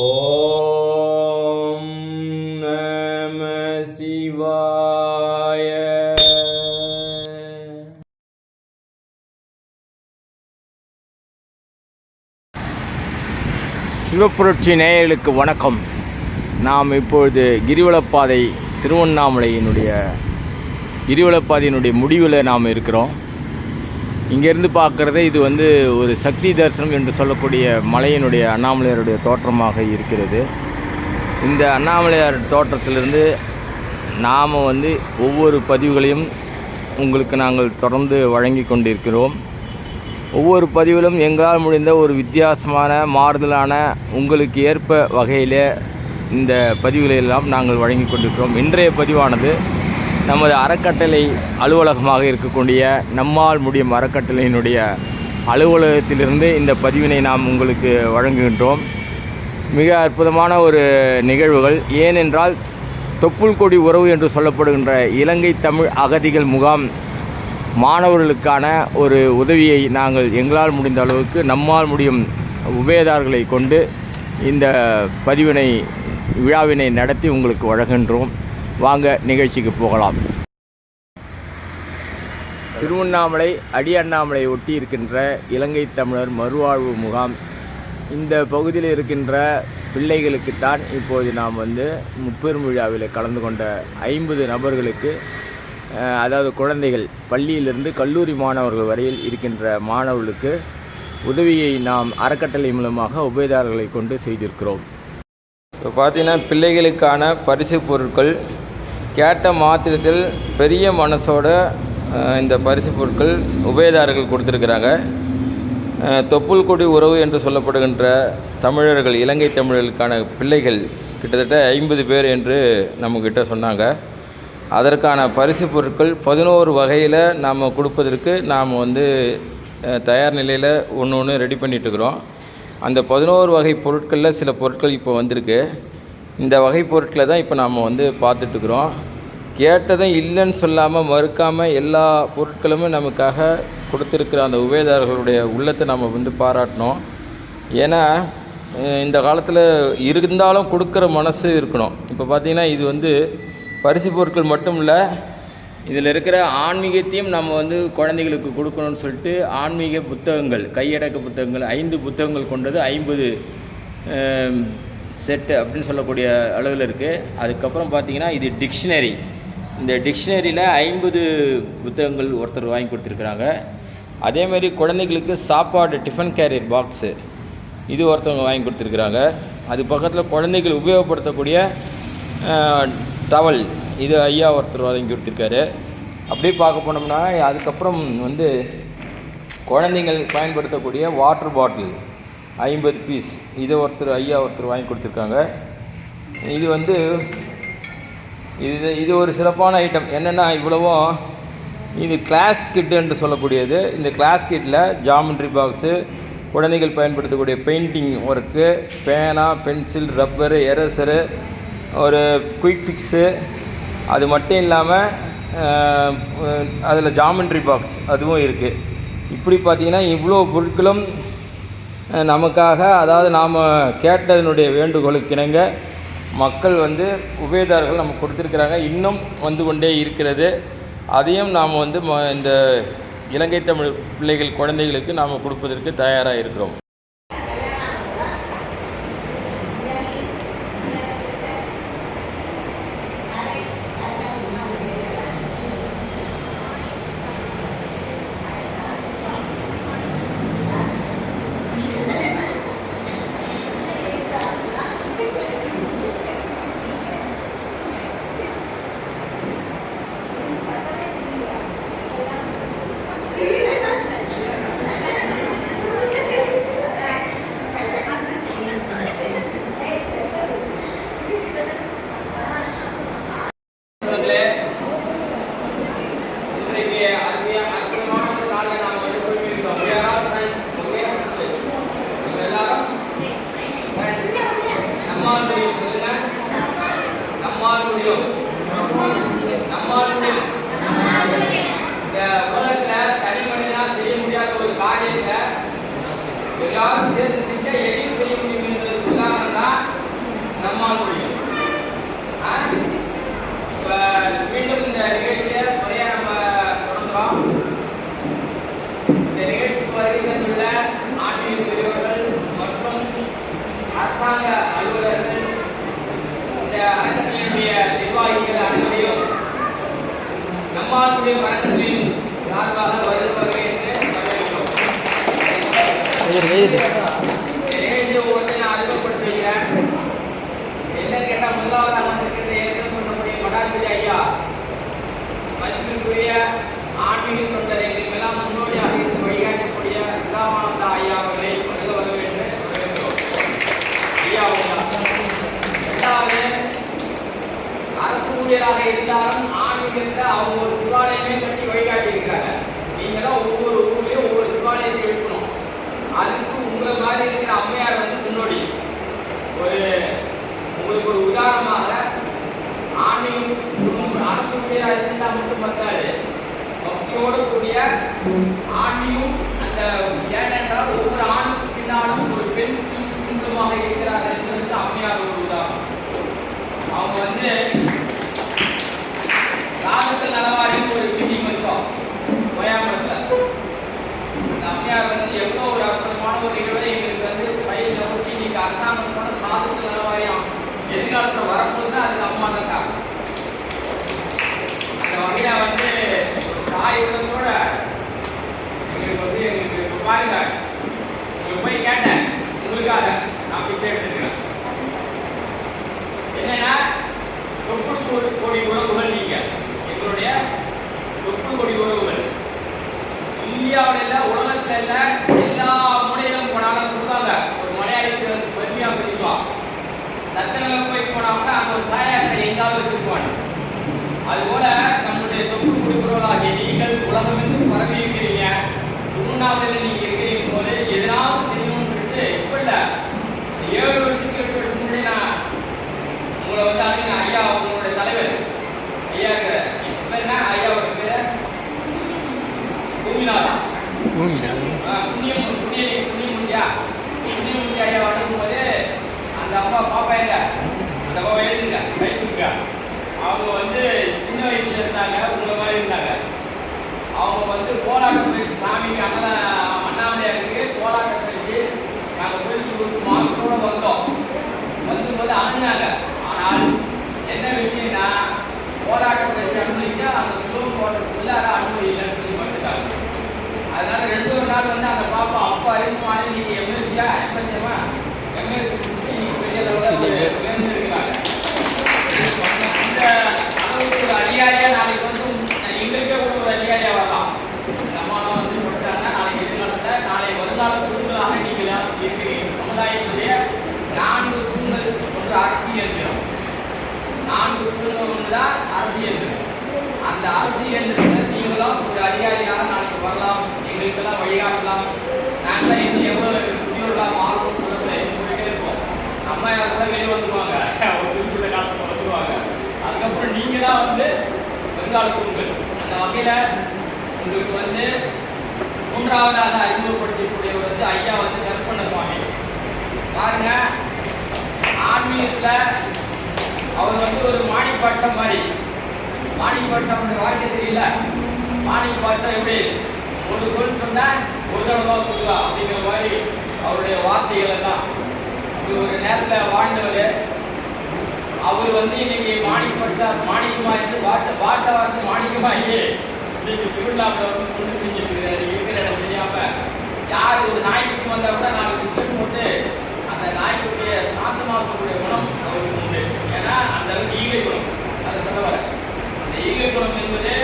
ஓம் நம சிவாய சிவப்புரட்சி நேயர்களுக்கு வணக்கம். நாம் இப்பொழுது கிரிவலப்பாதை திருவண்ணாமலையினுடைய கிரிவலப்பாதையினுடைய முடிவில் நாம் இருக்கிறோம். இங்கேருந்து பார்க்குறது இது வந்து ஒரு சக்தி தரிசனம் என்று சொல்லக்கூடிய மலையினுடைய அண்ணாமலையாருடைய தோற்றமாக இருக்கிறது. இந்த அண்ணாமலையார் தோற்றத்திலிருந்து நாம் வந்து ஒவ்வொரு பதிவுகளையும் உங்களுக்கு நாங்கள் தொடர்ந்து வழங்கி கொண்டிருக்கிறோம். ஒவ்வொரு பதிவிலும் எங்களால் முடிந்த ஒரு வித்தியாசமான மாறுதலான உங்களுக்கு ஏற்ப வகையில் இந்த பதிவுகளை எல்லாம் நாங்கள் வழங்கி கொண்டிருக்கிறோம். இன்றைய பதிவானது நமது அறக்கட்டளை அலுவலகமாக இருக்கக்கூடிய நம்மால் முடியும் அறக்கட்டளையினுடைய அலுவலகத்திலிருந்து இந்த பதிவினை நாம் உங்களுக்கு வழங்குகின்றோம். மிக அற்புதமான ஒரு நிகழ்வுகள். ஏனென்றால் தொப்புள் கொடி உறவு என்று சொல்லப்படுகின்ற இலங்கை தமிழ் அகதிகள் முகாம் மாணவர்களுக்கான ஒரு உதவியை நாங்கள் எங்களால் முடிந்த அளவுக்கு நம்மால் முடியும் உபயதார்களை கொண்டு இந்த பதிவினை விழாவினை நடத்தி உங்களுக்கு வழங்குகின்றோம். வாங்க நிகழ்ச்சிக்கு போகலாம். திருவண்ணாமலை அடி அண்ணாமலை ஒட்டி இருக்கின்ற இலங்கை தமிழர் மறுவாழ்வு முகாம். இந்த பகுதியில் இருக்கின்ற பிள்ளைகளுக்குத்தான் இப்போது நாம் வந்து முப்பெரும் விழாவில் கலந்து கொண்ட ஐம்பது நபர்களுக்கு அதாவது குழந்தைகள் பள்ளியிலிருந்து கல்லூரி மாணவர்கள் வரையில் இருக்கின்ற மாணவர்களுக்கு உதவியை நாம் அறக்கட்டளை மூலமாக உபயதாரர்களை கொண்டு செய்திருக்கிறோம். இப்போ பார்த்தீங்கன்னா பிள்ளைகளுக்கான பரிசு பொருட்கள் கேட்ட மாத்திரத்தில் பெரிய மனசோட இந்த பரிசு பொருட்கள் உபயதாரர்கள் கொடுத்துருக்குறாங்க. தொப்புள் கொடி உறவு என்று சொல்லப்படுகின்ற தமிழர்கள் இலங்கை தமிழர்களுக்கான பிள்ளைகள் கிட்டத்தட்ட ஐம்பது பேர் என்று நம்மக்கிட்ட சொன்னாங்க. அதற்கான பரிசு பொருட்கள் பதினோரு வகையில் நாம் கொடுப்பதற்கு நாம் வந்து தயார் நிலையில் ஒன்று ஒன்று ரெடி பண்ணிட்டுருக்குறோம் அந்த பதினோரு வகை பொருட்களில் சில பொருட்கள் இப்போ வந்திருக்கு. இந்த வகை பொருட்களை தான் இப்போ நாம் வந்து பார்த்துட்ருக்குறோம் கேட்டதும் இல்லைன்னு சொல்லாமல் மறுக்காமல் எல்லா பொருட்களுமே நமக்காக கொடுத்துருக்கிற அந்த உபயதாரர்களுடைய உள்ளத்தை நம்ம வந்து பாராட்டணும். ஏன்னா இந்த காலத்தில் இருந்தாலும் கொடுக்குற மனசு இருக்கணும். இப்போ பார்த்தீங்கன்னா இது வந்து பரிசு பொருட்கள் மட்டும் இல்லை இதில் இருக்கிற ஆன்மீகத்தையும் நம்ம வந்து குழந்தைகளுக்கு கொடுக்கணும்னு சொல்லிட்டு ஆன்மீக புத்தகங்கள் கையடக்க புத்தகங்கள் ஐந்து புத்தகங்கள் கொண்டது ஐம்பது செட்டு அப்படின்னு சொல்லக்கூடிய அளவில் இருக்குது அதுக்கப்புறம் பார்த்தீங்கன்னா இது டிக்ஷனரி இந்த டிக்ஷனரியில் ஐம்பது புத்தகங்கள் ஒருத்தர் வாங்கி கொடுத்துருக்குறாங்க. அதேமாரி குழந்தைகளுக்கு சாப்பாடு டிஃபன் கேரியர் பாக்ஸு இது ஒருத்தவங்க வாங்கி கொடுத்துருக்குறாங்க. அது பக்கத்தில் குழந்தைகள் உபயோகப்படுத்தக்கூடிய டவல் இது ஐயா ஒருத்தர் வாங்கி கொடுத்துருக்காரு. அப்படியே பார்க்க போனோம்னா அதுக்கப்புறம் வந்து குழந்தைங்கள் பயன்படுத்தக்கூடிய வாட்டர் பாட்டில் ஐம்பது பீஸ். இதை ஒருத்தர் ஐயா ஒருத்தர் வாங்கி கொடுத்துருக்காங்க. இது வந்து இது இது ஒரு சிறப்பான ஐட்டம் என்னென்னா இவ்வளவும் இது கிளாஸ் கிட் என்று சொல்லக்கூடியது. இந்த கிளாஸ் கிட்டில் ஜாமெண்ட்ரி பாக்ஸு குழந்தைகள் பயன்படுத்தக்கூடிய பெயிண்டிங் ஒர்க்கு பேனா பென்சில் ரப்பரு எரசரு ஒரு குயிக் ஃபிக்ஸு அது மட்டும் இல்லாமல் அதில் ஜாமெண்ட்ரி பாக்ஸ் அதுவும் இருக்குது இப்படி பார்த்தீங்கன்னா இவ்வளோ பொருட்களும் நமக்காக அதாவது நாம் கேட்டதனுடைய வேண்டுகோளுக்கிணங்க மக்கள் வந்து உபயதாரர்கள் நமக்கு கொடுத்துருக்குறாங்க. இன்னும் வந்து கொண்டே இருக்கிறது. அதையும் நாம் வந்து ம இந்த இலங்கை தமிழ் பிள்ளைகள் குழந்தைகளுக்கு நாம் கொடுப்பதற்கு தயாராக இருக்கிறோம் நண்பர்களே, இன்றைக்கு அருமையான அற்புதமான ஒரு நாளில் நாம் வந்து குறிப்பிட்டிருக்கிறோம். We are all friends. Okay? நீங்க எல்லாரும் friends. நம்மால் முடியும் சொல்லுங்க. நம்மால் முடியும். நம்மால் முடியும். இந்த உலகத்துல தனி மனிதனா செய்ய முடியாத ஒரு காரியத்தை எல்லாரும் சேர்ந்து செஞ்சா எதையும் செய்ய முடியும் என்பதற்கு உதாரணம் தான் அரசாங்க அலுவலர்கள் இந்த அரங்கத்தினுடைய நிர்வாகிகள் அனைவரையும் நம்மாளுடைய மரணத்தின் சார்பாக அறிமுகப்படுத்துகிறேன். என்னன்னு கேட்டால் முதலாவதாக வந்திருக்கின்ற ஏற்கனவே சொன்னபடி மடாதிபதி ஐயா. மதிப்பிற்குரிய ஆன்மீக தொண்டர் எங்களுக்கெல்லாம் முன்னோடியாக இருந்து வழிகாட்டக்கூடிய சிதாமானந்த ஐயா அவர்களை வருக என்று வரவேற்கிறோம் ஐயா இரண்டாவது அரசு ஊழியராக இருந்தாலும் ஆன்மீகத்தில் அவங்க ஒரு சிவாலயமே கட்டி வழிகாட்டி இருக்கிறாங்க நீங்களாம் ஒவ்வொரு ஊர்லயும் ஒவ்வொரு சிவாலயத்தை எழுப்பணும். அதுக்கு உங்களை மாதிரி இருக்கிற அம்மையார் வந்து முன்னோடி. ஒரு உங்களுக்கு ஒரு உதாரணமாக ஆன்மீகம் குடும்பம் அரசு ஊழியராக இருந்தால் மட்டும் பத்தாது. பக்தியோடு கூடிய ஆன்மீகம் அந்த ஏனென்றால் ஒவ்வொரு ஆணுக்கு பின்னாலும் ஒரு பெண் குடும்பமாக இருக்கிறார்கள் என்பதற்கு அம்மையார் ஒரு உதாரணம் அவங்க வந்து ராகத்தில் நலவாரின்னு ஒரு மீட்டிங் வச்சோம் கோயாமரத்தில் அந்த அம்மையார் வந்து எவ்வளோ ஒரு அற்புதமான ஒரு நிகழ்வை எங்களுக்கு வந்து பயிர் ஊட்டி இன்னைக்கு அரசாங்கத்தோட சாதத்தில் நலவாரியம் எதிர்காலத்தில் வரப்போகுதுன்னா அதுக்கு அம்மா தான் காரணம் அந்த வகையில் வந்து ஒரு எங்களுக்கு வந்து எங்களுக்கு இப்போ பாருங்க. உங்களுக்கு போய் கேட்டேன். உங்களுக்காக நான் பிச்சை எடுத்துக்கிறேன் என்னன்னா தொப்புள் கோடி உறவுகள் நீங்க. எங்களுடைய தொப்புள் கோடி உறவுகள். இந்தியாவில் இல்ல உலகத்துல இல்ல எல்லா மூலையிலும் போனாலும் சொல்லுவாங்க ஒரு மலையாளிக்கு வந்து பெருமையா சொல்லிக்குவான் சத்தங்களை போய் போனா கூட அங்க ஒரு சாயாக்கடை எங்காவது வச்சுருப்பாங்க. அதுபோல நம்முடைய தொப்புள் கோடி உறவுகளாகிய நீங்கள் உலகமெங்கும் பரவி இருக்கிறீங்க திருவண்ணாமலையில் நீங்க இருக்கிறீங்க போது எதனாவது செய்யணும்னு சொல்லிட்டு இப்ப இல்ல. ஏழு வருஷத்துக்கு எட்டு வருஷம் முன்னாடி நான் உங்களை வந்து ஐயா உங்களுடைய தலைவர் ஐயா இருக்கிற என்ன ஐயாவோட பேர் பூமிநாதா புண்ணியம் புண்ணிய புண்ணியமுண்டியா புண்ணியமுண்டி ஐயா அணுகும்போது அந்த அப்பா பாப்பா எங்க அந்த பாப்பா எழுதுங்க கை கொடுங்க அவங்க வந்து சின்ன வயசுல இருந்தாங்க உங்களை மாதிரி இருந்தாங்க. அவங்க வந்து போராட்டம் பயிற்சி சாமிக்கு அண்ணா அண்ணாமலையாருக்கு போராட்டம் பயிற்சி நாங்கள் சொல்லி கொடுத்து மாசத்தோட வந்தோம். வந்தும்போது அணுனாங்க ஆனால் என்ன விஷயம்னா போராட்டம் பயிற்சி அனுமதிக்க அந்த ஸ்லோன் குவார்டர்ஸ் எல்லாரும் அனுமதி இல்லைன்னு அதனால ரெண்டு ஒரு நாள் வந்து அந்த பாப்பா அப்பா அறிமுகமான நீங்க எம்எஸ்சியா எம்எஸ்சியமா எம்எஸ்சி பெரிய லெவலில் தேர்ந்தெடுக்கிறாங்க இந்த அளவுக்கு ஒரு அதிகாரியா நாளைக்கு வந்து எங்களுக்கே கூட ஒரு அதிகாரியா வரலாம் இந்த அம்மாவை வந்து படிச்சாங்கன்னா நாளைக்கு எதிர்காலத்தில் நாளை வருங்கால சூழ்நிலாக நீங்கள் இருக்கிறீங்க சமுதாயத்துடைய நான்கு தூண்கள் ஒன்று அரசியல் தினம் நான்கு தூண்கள் ஒன்று தான் அரசியல் தினம் அந்த அரசியல் தினத்தில் நீங்களும் ஒரு அதிகாரியாக நாளைக்கு வரலாம் எங்களுக்கெல்லாம் வழிகாட்டலாம் நாங்களாம் இன்னும் எவ்வளோ புதியோர்களாக மாறும் சொல்லல போயிட்டே இருப்போம் அம்மா யார் கூட வெளியே வந்துருவாங்க ஒரு குறிப்பிட்ட காலத்தில் வந்துருவாங்க அதுக்கப்புறம் நீங்கள் தான் வந்து எதிர்கால கூறுகள் அந்த வகையில் உங்களுக்கு வந்து மூன்றாவதாக அறிமுகப்படுத்தக்கூடியவர் வந்து ஐயா வந்து கற்பண்ண சுவாமி பாருங்க ஆன்மீகத்தில் அவர் வந்து ஒரு மாணிக் பாட்சா மாதிரி. மாணிக் பாட்சா வாழ்க்கை தெரியல. மாணிக் பாட்சம் எப்படி? ஒரு சொல் சொன்னா ஒரு தடவை சொல்லுவா அப்படிங்கிற மாதிரி அவருடைய வார்த்தைகள் எல்லாம். ஒரு நேரத்தில் வாழ்ந்தவர். அவர் வந்து இன்னைக்கு மாணிக்கம் படிச்சார். மாணிக்கமா இருந்து பாட்சா பாட்சா வந்து மாணிக்கமாகி இன்னைக்கு திருவிழாவில் வந்து கொண்டு செஞ்சுட்டு இருக்கிறாரு இருக்கிற இடம் தெரியாம யார் ஒரு நாய்க்கு வந்தா கூட நாலு பிஸ்கட் போட்டு அந்த நாய்க்குட்டிய சாந்தமாக்கக்கூடிய குணம் அவருக்கு உண்டு. ஏன்னா அந்த அளவுக்கு ஈகை குணம். அதை சொல்ல வர அந்த ஈகை குணம் என்பது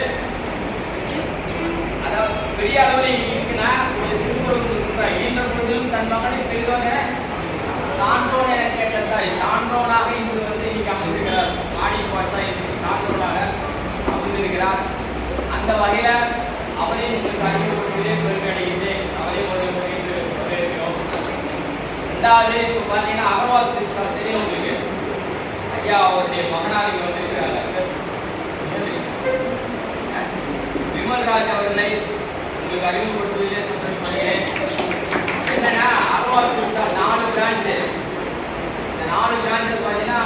அதாவது பெரிய அளவில் இருக்குன்னா ஒரு திருக்குறள் சொல்றாங்க ஈன்ற பொழுதும் தன் மகனை பெரிதோங்க சான்றோன் என கேட்ட தாய் சான்றோனாக இன்று வந்து இன்னைக்கு அமர்ந்திருக்கிறார். மாடி பாஷா இன்னைக்கு சான்றோனாக அமர்ந்திருக்கிறார். அந்த வகையில அவரையும் உங்களுக்கு அறிமுகப்படுத்துவதே பெருமை அடைகின்றேன் அவரையும் ஒரு முறை வரவேற்கிறோம். ரெண்டாவது இப்போ பார்த்தீங்கன்னா அகவால் சிக்ஸா தெரியும் உங்களுக்கு? ஐயா அவருடைய மகனாக இங்க வந்திருக்கிறாங்க விமல்ராஜ் அவர்களை உங்களுக்கு அறிமுகப்படுத்துவதிலே சந்தோஷப்படுகிறேன். என்னன்னா அகவால் சிக்ஸா பிரான்ச்சு இந்த நாலு பிரான்ச்சு பார்த்தீங்கன்னா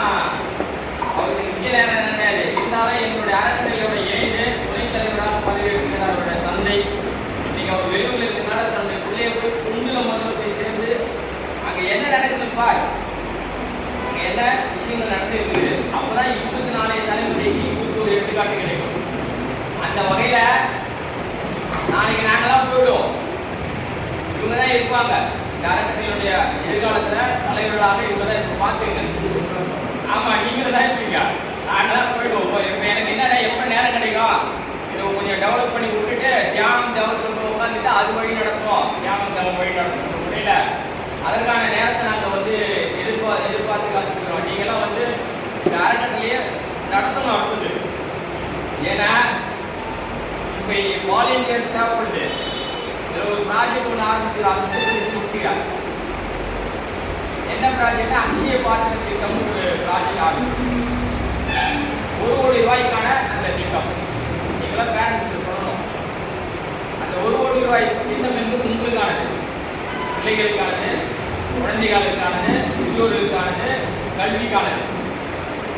அவருக்கு முக்கிய நேரம் என்ன கிடையாது இருந்தாலும் எங்களுடைய அறக்கட்டளையோட இணைந்து துணைத் தலைவராக இருக்கிறார் அவருடைய தந்தை. இன்னைக்கு அவர் வெளியூர்ல இருக்கிறனால தன்னுடைய பிள்ளைய போய் குண்டுல முதல்ல போய் சேர்ந்து அங்க என்ன நடக்குதுன்னு பார். என்ன விஷயங்கள் நடந்திருக்குது அப்பதான் இருபத்தி நாளைய தலைமுறைக்கு ஒரு எடுத்துக்காட்டு கிடைக்கும். அந்த வகையில நாளைக்கு நாங்களாம் போயிடுவோம். இவங்க தான் இருப்பாங்க. இந்த எதிர்காலத்தில் தலைவர்களாக இவங்க தான் இப்ப பார்த்துங்க ஆமாம் நீங்களும் தான் இருப்பீங்க. நான் தான் போயிடுவோம் இப்போ எனக்கு என்னடா எப்போ நேரம் கிடைக்கும்? இதை கொஞ்சம் டெவலப் பண்ணி விட்டுட்டு தியானம் டெவலப் உட்காந்துட்டு அது வழி நடக்கும் தியானம் தவம் வழி நடக்கும் முடியல அதற்கான நேரத்தை நாங்கள் வந்து எதிர்பார் எதிர்பார்த்து காத்துக்கிறோம் நீங்களாம் வந்து இந்த நடத்தணும் அடுத்தது. ஏன்னா இப்போ வாலண்டியர்ஸ் தேவைப்படுது. ஒரு ப்ராஜெக்ட் ஒன்று ஆரம்பிச்சிருக்காங்க முடிச்சுக்கிறாங்க என்ன ப்ராஜெக்ட் அக்ஷய பாத்திர திட்டம் ஒரு ப்ராஜெக்ட் ஆரம்பிச்சு ஒரு கோடி ரூபாய்க்கான அந்த திட்டம். நீங்களாம் பேரண்ட்ஸ்க்கு சொல்லணும். அந்த ஒரு கோடி ரூபாய் திட்டம் என்பது உங்களுக்கானது. பிள்ளைகளுக்கானது குழந்தைகளுக்கானது முதியோர்களுக்கானது கல்விக்கானது.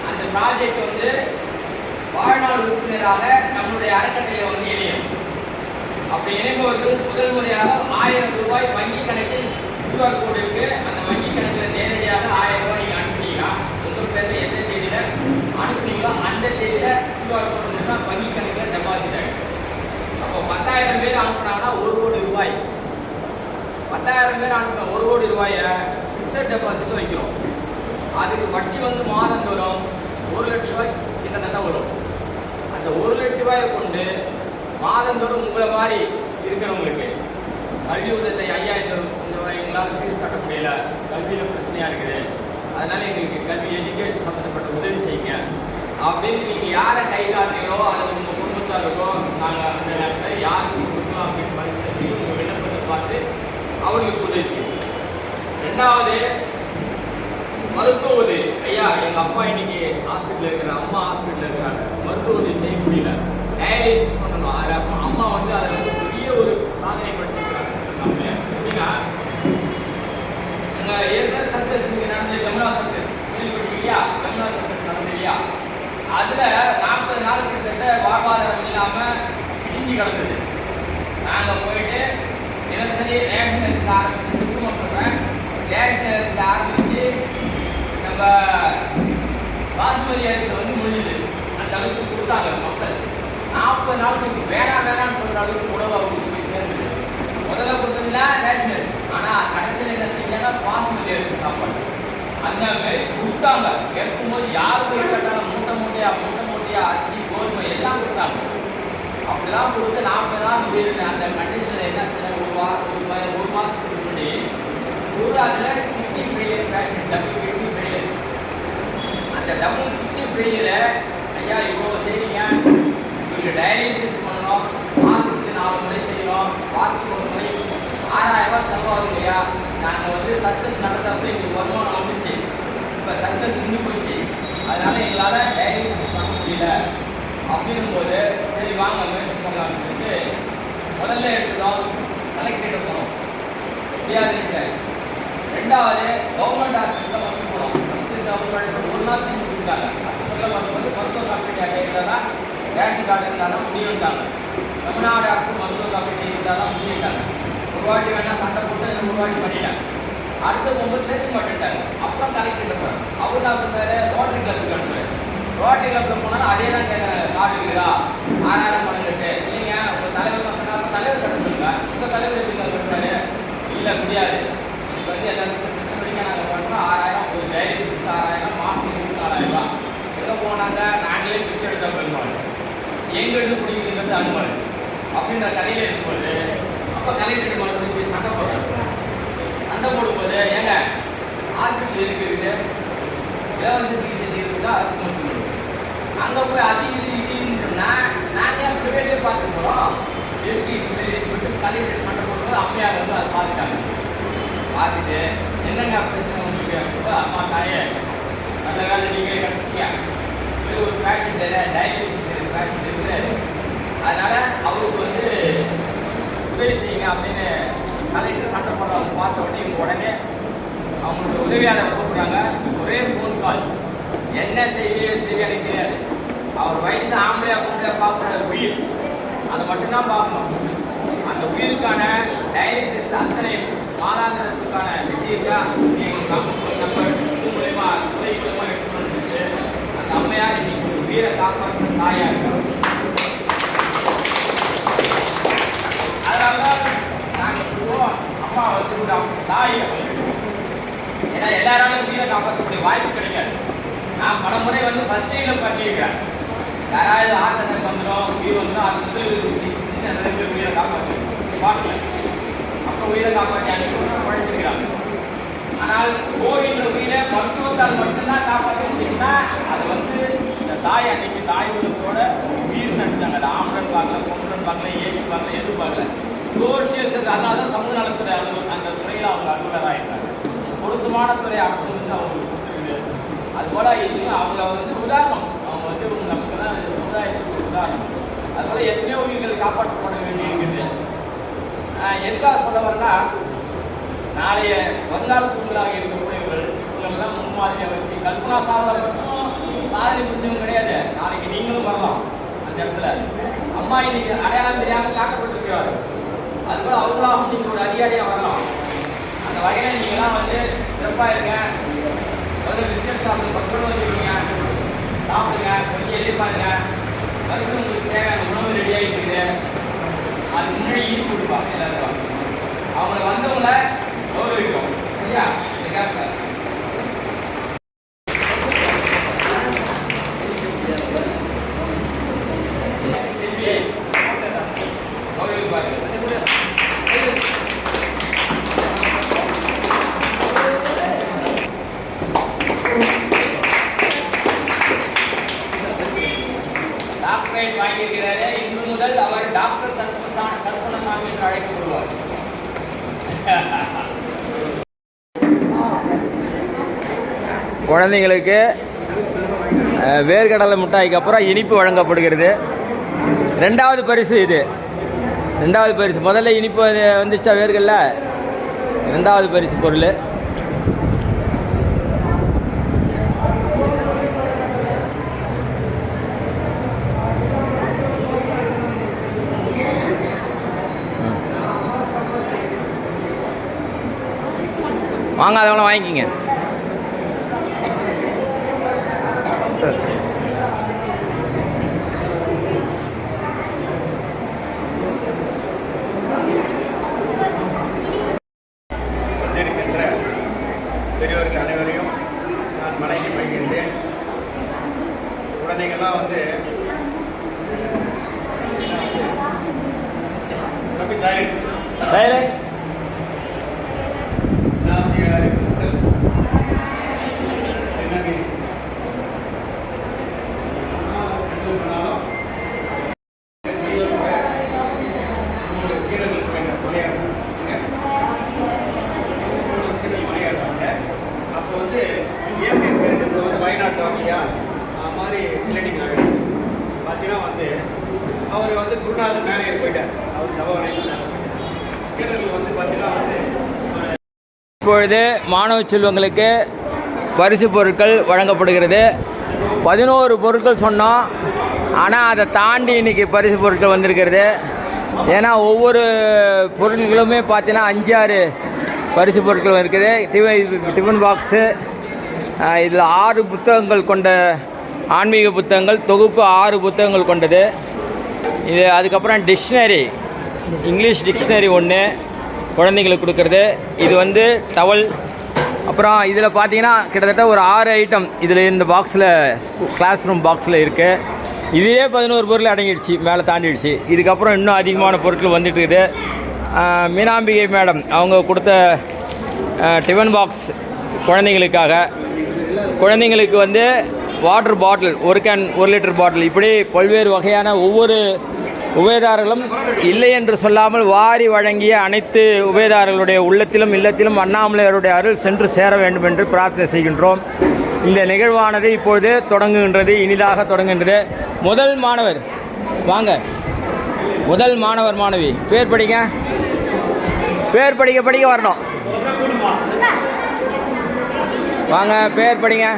அந்த ப்ராஜெக்ட் வந்து வாழ்நாள் உறுப்பினராக நம்மளுடைய அறக்கட்டளை வந்து இணையும் அப்படி இணைபவர்கள் முதல் முறையாக ஆயிரம் ரூபாய் வங்கி கணக்கில் கியூஆர் கோடு இருக்கு அந்த வங்கி கணக்கில் நேரடியாக ஆயிரம் ரூபாய் நீங்க அனுப்புனீங்கன்னா உங்க பேர்ல எந்த தேதியில அனுப்புனீங்களோ அந்த தேதியில கியூஆர் கோடு தான் வங்கி கணக்கில் டெபாசிட் ஆகிடும் அப்போ பத்தாயிரம் பேர் அனுப்புனாங்கன்னா ஒரு கோடி ரூபாய். பத்தாயிரம் பேர் அனுப்புன ஒரு கோடி ரூபாயை ஃபிக்ஸட் டெபாசிட் வைக்கிறோம். அதுக்கு வட்டி வந்து மாதந்தோறும் ஒரு லட்ச ரூபாய் கிட்டத்தட்ட வரும். அந்த ஒரு லட்ச ரூபாயை கொண்டு மாதந்தோறும் உங்களை மாதிரி இருக்கிறவங்களுக்கு கல்வி உதவி ஐயாயிரம் இந்த எங்களால் ஃபீஸ் கட்ட முடியல. கல்வியில் பிரச்சனையாக இருக்குது. அதனால எங்களுக்கு கல்வி எஜுகேஷன் சம்மந்தப்பட்ட உதவி செய்யுங்க. அப்படின்னு நீங்கள் யாரை கை காட்டுறீங்களோ அல்லது உங்கள் குடும்பத்தாருக்கோ நாங்கள் அந்த நேரத்தில் யாருக்கு கொடுக்கலாம் அப்படின்னு பரிசீலனை செய்து உங்கள் விண்ணப்பத்தை பார்த்து அவர்களுக்கு உதவி செய்யும் ரெண்டாவது மருத்துவ உதவி. ஐயா எங்க அப்பா இன்னைக்கு ஹாஸ்பிட்டலில் இருக்கிற அம்மா ஹாஸ்பிட்டலில் இருக்கிறாங்க. மருத்துவ உதவி செய்ய முடியல. டயாலிசிஸ் பண்ணணும் அதில் அம்மா வந்து அதில் வந்து பெரிய ஒரு சாதனை படிச்சிருக்கிறாங்க. நம்ம ஏற்கனவே சர்க்கஸ் நடந்த ஜமுனா சர்க்கஸ் கேள்விப்பட்டிருக்கியா ஜமுனா சர்க்கஸ் நடந்தது இல்லையா அதுல நாற்பது நாள் கிட்டத்தட்ட வாழ்வாதாரம் இல்லாம இஞ்சி கிடந்தது நாங்க போயிட்டு தினசரி ரேஷன் அரிசியில் ஆரம்பிச்சு சுத்தமாக சொல்றேன் ரேஷன் அரிசியில் ஆரம்பிச்சு நம்ம பாஸ்மதி அரிசி வந்து முடியுது அந்த அளவுக்கு கொடுத்தாங்க மக்கள் நாற்பது நாளுக்கு வேணாம் வேணாம்னு சொல்ற அளவுக்கு உணவு அவங்களுக்கு போய் சேர்ந்து முதல்ல கொடுத்ததுல ரேஷன் ஆனால் ஆனா கடைசியில் என்ன செஞ்சாங்க? பாஸ்மதி அரிசி சாப்பாடு. அந்த மாதிரி கொடுத்தாங்க. கேட்கும்போது யார் போய் கேட்டாலும் மூட்டை மூட்டையா மூட்டை மூட்டையா அரிசி கோதுமை எல்லாம் கொடுத்தாங்க. அப்படிலாம் கொடுத்து நாற்பது நாள் முடியல அந்த கண்டிஷனில் என்ன செஞ்ச ஒரு வாரம் ஒரு மா- ஒரு மாதத்துக்கு முன்னாடி ஒரு அதில் kidney failure patient double kidney failure அந்த டபுள் கிட்னி ஃபெயிலியரை ஐயா இவ்வளோ செய்றீங்க? இவங்க டயாலிசிஸ் பண்ணணும். மாதத்துக்கு நாலு முறை செய்யணும். வாரத்துக்கு ஒரு முறை. ஆறாயிரம் ரூபாய் செலவாகுது இல்லையா? நாங்கள் வந்து சர்க்கஸ் நடந்தப்போ எங்களுக்கு வருமானம் வந்துச்சு இப்போ சர்க்கஸ் நின்று போச்சு. அதனால எங்களால் டயாலிசிஸ் பண்ண முடியல. அப்படின்னும்போது சரி வாங்க முயற்சி பண்ணலாம்னு சொல்லிட்டு முதல்ல எடுத்துட்டோம். கலெக்டரேட் போனோம். முடியாதுன்ட்டு ரெண்டாவது கவர்மெண்ட் ஹாஸ்பிட்டலில் ஃபஸ்ட்டு போனோம். ஃபஸ்ட்டு கவர்மெண்ட் ஒரு நாள் செஞ்சு கொடுத்தாங்க. அதுக்குள்ளே வந்து மருத்துவ காப்பீடு கேட்டால் தான் ரேஷன் கார்டு இருந்தால் தான் முடியும்ட்டாங்க தமிழ்நாடு அரசு மருத்துவ காப்பீடு இருந்தால் தான் முடியும்ட்டாங்க ஒரு வாட்டி வேணா சண்டை போட்டு இல்லை ஒரு வாட்டி பண்ணிட்டாங்க. அடுத்த போகும்போது சேர்த்து பண்ணிட்டாங்க அப்புறம் கலெக்டர் போகிறேன் அவர் தான் பேர் ரோட்டரி கிளப் அனுப்புறேன். ரோட்டரி கிளப்பில் போனாலும் அதே தான் கேட்குறாங்க கார்டு இருக்குதா? ஆறாயிரம் பணம் கட்டு இல்லைங்க உங்கள் தலைவர் பசங்க தலைவர் கட்ட சொல்லுங்க. உங்கள் தலைவர் எப்படி கட்டுறாரு இல்லை முடியாது. இதுக்கு வந்து எல்லாத்துக்கும் சிஸ்டமேட்டிக்காக நாங்கள் பண்ணுறோம் ஆறாயிரம் ஒரு டயாலிசிஸ் ஆறாயிரம் மாதம் இருபத்தி நாலாயிரம் எங்கே போனாங்க? நாங்களே பிச்சை எடுத்த பெருமாள் எங்கிருந்து பிடிக்கிறது அனுமதி அப்படின்ற கதையில் இருக்கும்போது அப்போ கலெக்டர் மறுபடியும் போய் சண்டை போடுறாங்க சண்டை போடும்போது ஏங்க ஹாஸ்பிட்டல் இருக்குது? இலவச சிகிச்சை செய்யறதுக்கு அரசு மருத்துவமனை. அங்கே போய் அது இது இதுன்னு நாங்கள் ஏன் ப்ரைவேட்லேயே பார்த்துட்டு போகிறோம் எதுக்கு இது சொல்லிட்டு கலெக்டர் சண்டை போடும்போது அம்மையார் வந்து அதை பார்த்துட்டாங்க. பார்த்துட்டு என்னங்க பிரச்சனை உங்களுக்கு அப்படின்னா அம்மா தாயே அந்த காலத்தில் நீங்களே கிடச்சிட்டீங்க இது ஒரு பேஷண்ட் டயாலிசிஸ் பேஷண்ட் இருக்குது அதனால அவருக்கு வந்து உதவி செய்யுங்க அப்படின்னு கலெக்டர் சட்டம் போடுறவங்க பார்த்த உடனே இவங்க உடனே அவங்களோட உதவியாளர் கூப்பிடுறாங்க ஒரே ஃபோன் கால் என்ன செய்வியோ செய்வி எனக்கு தெரியாது. அவர் வயசு ஆம்பளையா பொம்பளையா பார்க்குற உயிர். அதை மட்டும்தான் பார்க்கணும். அந்த உயிருக்கான டயாலிசிஸ் அத்தனை மாதாந்திரத்துக்கான விஷயத்தை நீங்கள் நம்ம நம்ம மூலயமா உதவி உயிரை காப்பாற்ற தாயா இருக்காங்க அதனால நாங்கள் சொல்லுவோம் அம்மா வந்து ஒரு அவங்க தாய் ஏன்னா எல்லாராலும் உயிரை காப்பாற்றக்கூடிய வாய்ப்பு கிடைக்காது நான் பல முறை வந்து ஃபர்ஸ்ட் எய்டில் பண்ணியிருக்கேன் யாராவது ஹார்ட் அட்டாக் வந்துடும் உயிர் வந்துடும் அது வந்து சின்ன நிறைய பேர் உயிரை காப்பாற்று பார்க்கல அப்போ உயிரை காப்பாற்றி அனுப்பி படிச்சிருக்கிறாங்க ஆனால் கோவிலில் உயிரை மருத்துவத்தால் மட்டும்தான் காப்பாற்ற முடியும்னா அது வந்து தாய் அன்னைக்கு தாய் உலகத்தோட வீடு நடிச்சாங்க. ஆம்பளன் பார்க்கல பொம்பளன் பார்க்கல ஏஜ் பார்க்கல எது பார்க்கல. சோசியல் சென்டர் அதனால தான் சமூக நலத்துறை அலுவலர் அந்த துறையில் அவங்க அலுவலராக பொருத்தமான துறை அரசு வந்து அவங்களுக்கு கொடுத்துருக்குது. அதுபோல இதுவும் அவங்க வந்து உதாரணம். அவங்க வந்து நமக்கு தான் சமுதாயத்துக்கு உதாரணம். அதுபோல எத்தனையோ உயிர்களை காப்பாற்றப்பட வேண்டியிருக்குது. எதுக்காக சொல்ல வரனா நாளைய வருங்காலத்துக்குள்ளாக இருக்கக்கூடியவர்கள் இவங்களெல்லாம் முன்மாதிரியாக வச்சு கல்பனா சாதனை மட்டும் மாதிரி புரிஞ்சவங்க கிடையாது. நாளைக்கு நீங்களும் வரலாம். அந்த இடத்துல. அம்மா இன்னைக்கு அடையாளம் தெரியாமல் காட்டப்பட்டிருக்கிறார் அதுபோல அவங்களாம் நீங்க ஒரு அதிகாரியாக வரலாம். அந்த வகையில் நீங்களாம் வந்து சிறப்பாக இருங்க. வந்து பிஸ்கட் சாப்பிடுங்க பசங்க வந்துருக்கீங்க சாப்பிடுங்க. கொஞ்சம் எழுதி பாருங்க. அதுக்கு உங்களுக்கு தேவையான உணவு ரெடி இருக்குது அது முன்னாடி ஈடு கொடுப்பாங்க எல்லாருக்கும் அவங்களை வந்தவங்கள கௌரவிக்கும் சரியா? இந்த குழந்தைங்களுக்கு வேர்கடலை வேர்க்கடலை மிட்டாய்க்கு அப்புறம் இனிப்பு வழங்கப்படுகிறது. ரெண்டாவது பரிசு இது. ரெண்டாவது பரிசு. முதல்ல இனிப்பு வந்துச்சா வேர்கடல ரெண்டாவது பரிசு பொருள். வாங்காதவங்களாம் வாங்கிக்கிங்க வந்திருக்கின்ற பெரியவர்கள் அனைவரையும் நான் வணங்கி வருகின்றேன் குழந்தைங்கள்லாம் வந்து தம்பி சாரி சைலண்ட் அப்போ வந்து இயற்கை பேரிடர் வந்து வயநாட்டில் வரலையா அது மாதிரி சிலடிங் ஆகிடுது பார்த்தீங்கன்னா வந்து அவர் வந்து குருநாதர் மேலே போயிட்டார் அவர் தவறை சீடர்கள் வந்து பார்த்தீங்கன்னா வந்து இப்பொழுது மாணவ செல்வங்களுக்கு பரிசு பொருட்கள் வழங்கப்படுகிறது. பதினோரு பொருட்கள் சொன்னோம் ஆனால் அதை தாண்டி இன்னைக்கு பரிசு பொருட்கள் வந்திருக்கிறது. ஏன்னா ஒவ்வொரு பொருட்களுமே பார்த்தீங்கன்னா அஞ்சு ஆறு பரிசு பொருட்கள் இருக்குது. டிஃபன் டிஃபன் பாக்ஸு இதில் ஆறு புத்தகங்கள் கொண்ட ஆன்மீக புத்தகங்கள் தொகுப்பு ஆறு புத்தகங்கள் கொண்டது. இது அதுக்கப்புறம் டிக்ஷனரி இங்கிலீஷ் டிக்ஷனரி ஒன்று குழந்தைங்களுக்கு கொடுக்குறது. இது வந்து டவல் அப்புறம் இதில் பார்த்தீங்கன்னா கிட்டத்தட்ட ஒரு ஆறு ஐட்டம் இதில் இந்த பாக்ஸில் கிளாஸ் ரூம் பாக்ஸில் இருக்குது இதுவே பதினோரு பொருள் அடங்கிடுச்சு மேலே தாண்டிடுச்சு. இதுக்கப்புறம் இன்னும் அதிகமான பொருட்கள் வந்துட்டு இருக்குது. மீனாம்பிகை மேடம் அவங்க கொடுத்த டிஃபன் பாக்ஸ் குழந்தைங்களுக்காக. குழந்தைங்களுக்கு வந்து வாட்டர் பாட்டில் ஒரு கேன் ஒரு லிட்டர் பாட்டில் இப்படி பல்வேறு வகையான ஒவ்வொரு உபயதாரர்களும் இல்லை என்று சொல்லாமல் வாரி வழங்கிய அனைத்து உபயதாரர்களுடைய உள்ளத்திலும் இல்லத்திலும் அண்ணாமலையாருடைய அருள் சென்று சேர வேண்டும் என்று பிரார்த்தனை செய்கின்றோம். இந்த நிகழ்வானது இப்பொழுது தொடங்குகின்றது இனிதாக தொடங்குகின்றது. முதல் மாணவர் வாங்க. முதல் மாணவர் மாணவி பேர் படிங்க. பேர் படிக்க படிக்க வரணும். வாங்க பேர் படிங்க.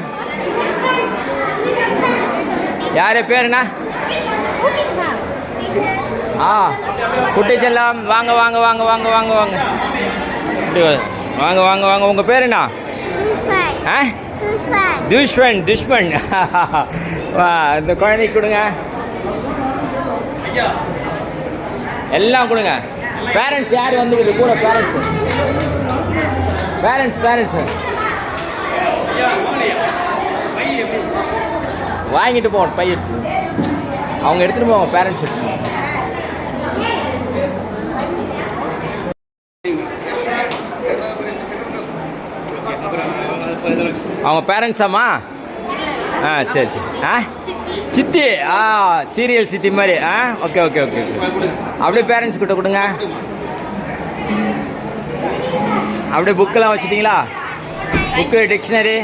யார் பேர் என்ன ஆ குட்டி செல்லம். வாங்க வாங்க வாங்க வாங்க வாங்க வாங்க. வாங்க வாங்க வாங்க. உங்கள் பேர் என்ன? ஆ? துஷ்வன் வா இந்த குழந்தைக்கு கொடுங்க. எல்லாம் கொடுங்க. பேரண்ட்ஸ் யார் வந்துருக்குது கூட பேரண்ட்ஸ் பேரண்ட்ஸ் பேரண்ட்ஸ் வாங்கிட்டு போவோம் பை எடுத்து அவங்க எடுத்துகிட்டு போவாங்க பேரண்ட்ஸ் எடுத்து அவங்க பேரண்ட்ஸாம்மா ஆ சரி சரி. ஆ? சித்தி. ஆ சீரியல் சித்தி மாதிரி. ஆ ஓகே ஓகே ஓகே ஓகே அப்படியே பேரண்ட்ஸ் கிட்ட கொடுங்க. அப்படியே புக்கெல்லாம் வச்சுட்டிங்களா? Book dictionary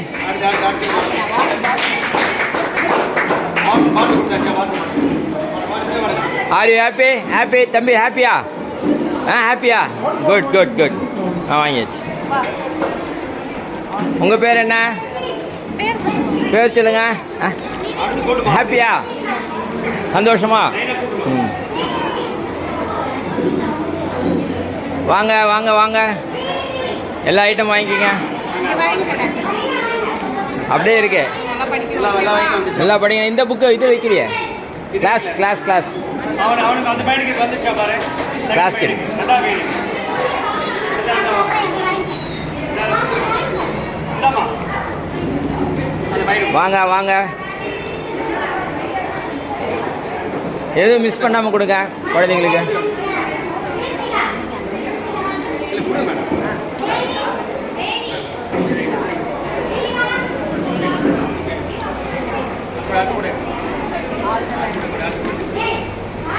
are you happy happy தம்பி ஹாப்பியா ஆ ஹாப்பியா குட் குட் குட் ஆ வாங்கியாச்சு. உங்கள் பேர் என்ன? பேர் சொல்லுங்க. ஹாப்பியா சந்தோஷமா. வாங்க வாங்க வாங்க. எல்லா ஐட்டம் வாங்கிக்கோங்க. அப்படியே இருக்கு. நல்லா படிங்க. இந்த புக்கு இது வைக்கலையே. கிளாஸ் கிளாஸ் கிளாஸ் பாரு? கிளாஸ் கிட் நல்லா வேணும் இந்தாம்மா அந்த பையனுக்கு வாங்க வாங்க. எதுவும் மிஸ் பண்ணாமல் கொடுங்க குழந்தைங்களுக்கு.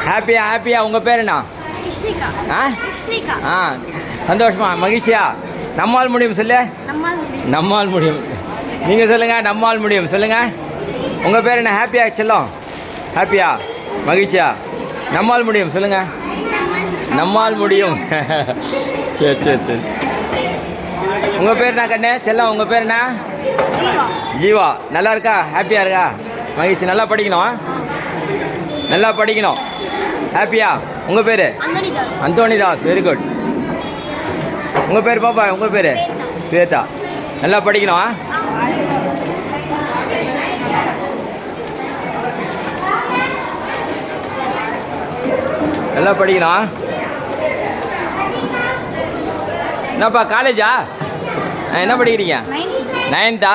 ஹாப்பியா ஹாப்பியா உங்கள் பேர் என்ன? ஆ? ஆ சந்தோஷமா மகிழ்ச்சியா? நம்மால் முடியும் சொல்லு. நம்மால் முடியும். நம்மால் முடியும். நீங்கள் சொல்லுங்கள் நம்மால் முடியும். சொல்லுங்கள் உங்கள் பேர் என்ன? ஹாப்பியா செல்லம்? ஹாப்பியா மகிழ்ச்சியா? நம்மால் முடியும். சொல்லுங்கள் நம்மால் முடியும். சரி சரி சரி. உங்கள் பேர் என்ன கண்ணு? செல்லம் உங்கள் பேர் என்ன? ஜீவா. நல்லா இருக்கா? ஹாப்பியாக இருக்கா? மகிழ்ச்சி. நல்லா படிக்கணும் நல்லா படிக்கணும். ஹாப்பியா உங்கள் பேர்? அந்தோனிதாஸ் அந்தோனி தாஸ். வெரி குட் உங்கள் பேர் பாப்பா? உங்கள் பேர்? ஸ்வேதா. நல்லா படிக்கணும்? நல்லா படிக்கணும் என்னப்பா காலேஜா என்ன படிக்கிறீங்க? நைன்த்தா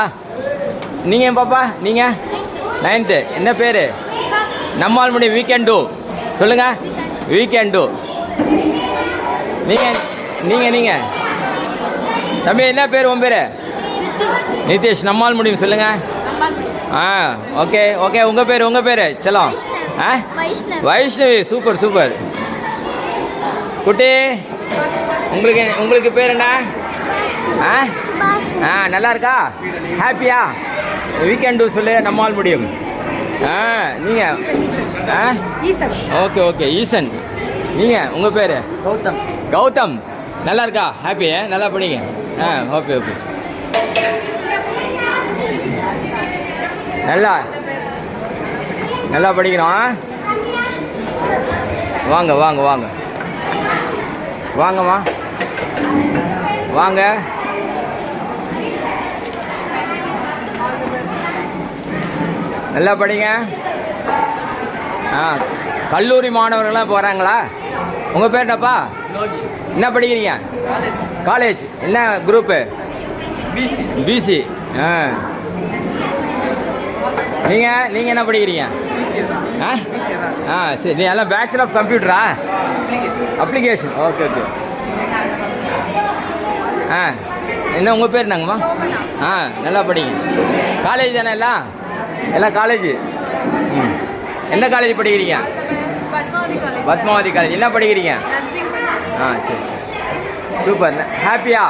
நீங்கள் பாப்பா நீங்கள் நைன்த்து என்ன பேர்? நம்மால் முடி வீக்கெண்ட் டூ சொல்லுங்கள் வீக்கெண்ட் டூ நீங்கள் நீங்கள் நீங்கள் தம்பி என்ன பேர் உன் பேர்? நிதிஷ் நம்மால் முடியும் சொல்லுங்கள் ஆ ஓகே ஓகே உங்கள் பேர் உங்கள் பேர் செல்லம். ஆ? வைஷ்ணவ். Vaishnavi super super. குட்டி உங்களுக்கு உங்களுக்கு பேர் என்ன? ஆ? சுபாஷ் ஆ நல்லா இருக்கா? ஹாப்பியா? வீக்கெண்டு சொல்லு நம்மால் முடியும். ஆ நீங்கள் ஆ? ஈசன் ஓகே ஓகே ஈசன். நீங்கள் உங்கள் பேர்? கௌதம். கௌதம். நல்லா இருக்கா? ஹாப்பி நல்லா படிங்க. ஆ ஓகே ஓகே. நல்லா. நல்லா படிக்கணும் ஆ? வாங்க வாங்க வாங்க. வாங்கம்மா. வாங்க. நல்லா படிங்க. ஆ கல்லூரி மாணவர்கள்லாம் இப்போ வராங்களா உங்கள் பேர் என்னப்பா? என்ன படிக்கிறீங்க? காலேஜ். என்ன குரூப்பு? பிசி. பிசி. ஆ. நீங்கள் நீங்கள் என்ன படிக்கிறீங்க? ஆ? ஆ சரி. நீ எல்லாம் பேச்சுலர் ஆஃப் கம்ப்யூட்டரா அப்ளிகேஷன் ஓகே ஓகே ஆ. என்ன உங்கள் பேர் என்னங்கம்மா? ஆ நல்லா படிங்க. காலேஜ் தானே எல்லாம்? எல்லாம் காலேஜ் ம். எந்த காலேஜ் படிக்கிறீங்க? பத்மாவதி காலேஜ் என்ன படிக்கிறீங்க? ஆ சரி சரி. சூப்பர் ஹாப்பியா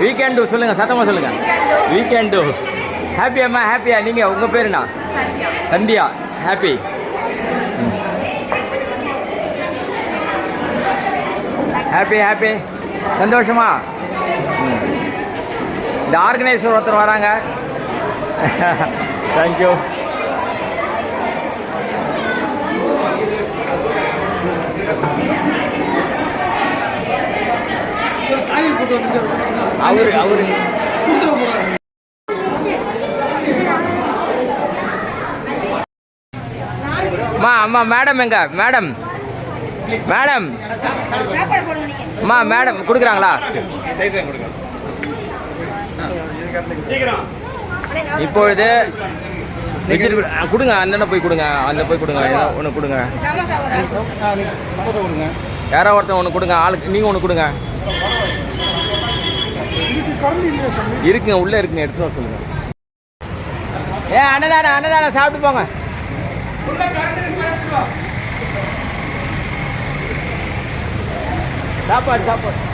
வீக்கெண்டு சொல்லுங்கள் சத்தமாக சொல்லுங்கள் வீக்கெண்டு ஹாப்பியாம்மா ஹாப்பியா நீங்கள் உங்கள் பேர் என்ன? சந்தியா. ஹாப்பி ஹாப்பி ஹாப்பி சந்தோஷமா. இந்த ஆர்கனைசர் ஒருத்தர் வராங்க. தேங்க்யூ அவரு அவரு. அம்மா மேடம் எங்க? மேடம் மேடம் அம்மா மேடம் கொடுக்குறாங்களா? இப்பொழுது கொடுங்க அந்த போய் கொடுங்க அந்த போய் கொடுங்க ஒன்று கொடுங்க. யாரோ ஒருத்தன் ஒன்று கொடுங்க ஆளுக்கு நீங்கள் ஒன்று கொடுங்க. இருக்குங்க உள்ளே இருக்குங்க எடுத்து வர சொல்லுங்க. ஏ அன்னதானம் அன்னதானம் சாப்பிட்டு போங்க. சாப்பாடு சாப்பாடு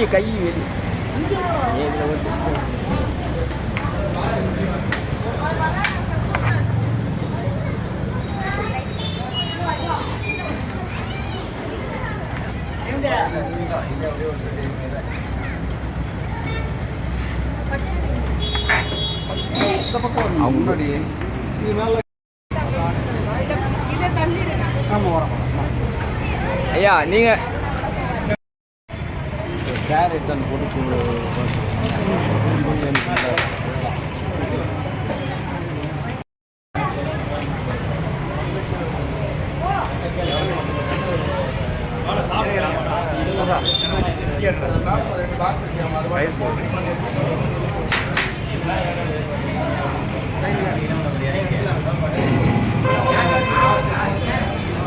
கை கை வெளி இதுல வந்து அவங்க முன்னாடி ஐயா நீங்க சேர் எடுத்து போட்டு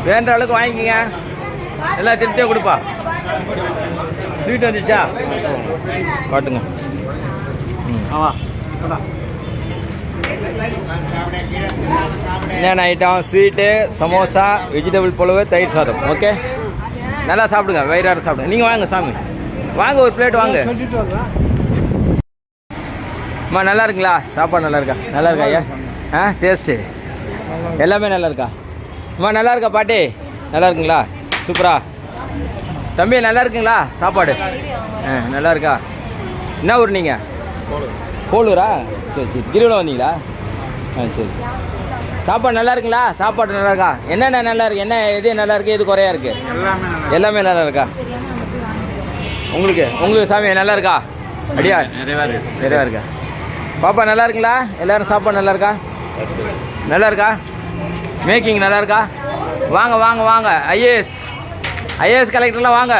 வேண்ட அளவுக்கு வாங்கிக்கங்க. எல்லாம் திருப்தியாக கொடுப்பா. ஸ்வீட் வந்துச்சா? காட்டுங்க. ம். ஆமாம் என்னென்ன item sweet samosa vegetable pulao தயிர் சாதம். ஓகே நல்லா சாப்பிடுங்க. வயிறார சாப்பிடுங்க. நீங்கள் வாங்க சாமி. வாங்க ஒரு பிளேட் வாங்க. அம்மா நல்லா இருக்குங்களா? சாப்பாடு நல்லா இருக்கா? நல்லா இருக்கா ஐயா? ஆ டேஸ்ட்டு எல்லாமே நல்லா இருக்கா? அம்மா நல்லா இருக்கா பாட்டி? நல்லா இருக்குங்களா? சூப்பரா? தம்பி நல்லா இருக்குங்களா சாப்பாடு? ஆ நல்லா இருக்கா என்ன ஊர் நீங்கள் கோலூரா சரி சரி. கிரிவலம் வந்தீங்களா? ஆ சரி சரி. சாப்பாடு நல்லா இருக்குங்களா சாப்பாடு நல்லா இருக்கா என்னென்ன நல்லா இருக்கு என்ன எது நல்லா இருக்கு எது குறையா இருக்கு? எல்லாமே நல்லா இருக்கா. உங்களுக்கு உங்களுக்கு சாமி நல்லா இருக்கா அடியா? நிறைவா இருக்கு. நிறைவா இருக்கா? பாப்பா நல்லா இருக்குங்களா எல்லாரும் சாப்பாடு நல்லா இருக்கா நல்லா இருக்கா மேக்கிங் நல்லா இருக்கா வாங்க வாங்க வாங்க. ஐஏஎஸ். ஐஏஎஸ் கலெக்டர்லாம் வாங்க.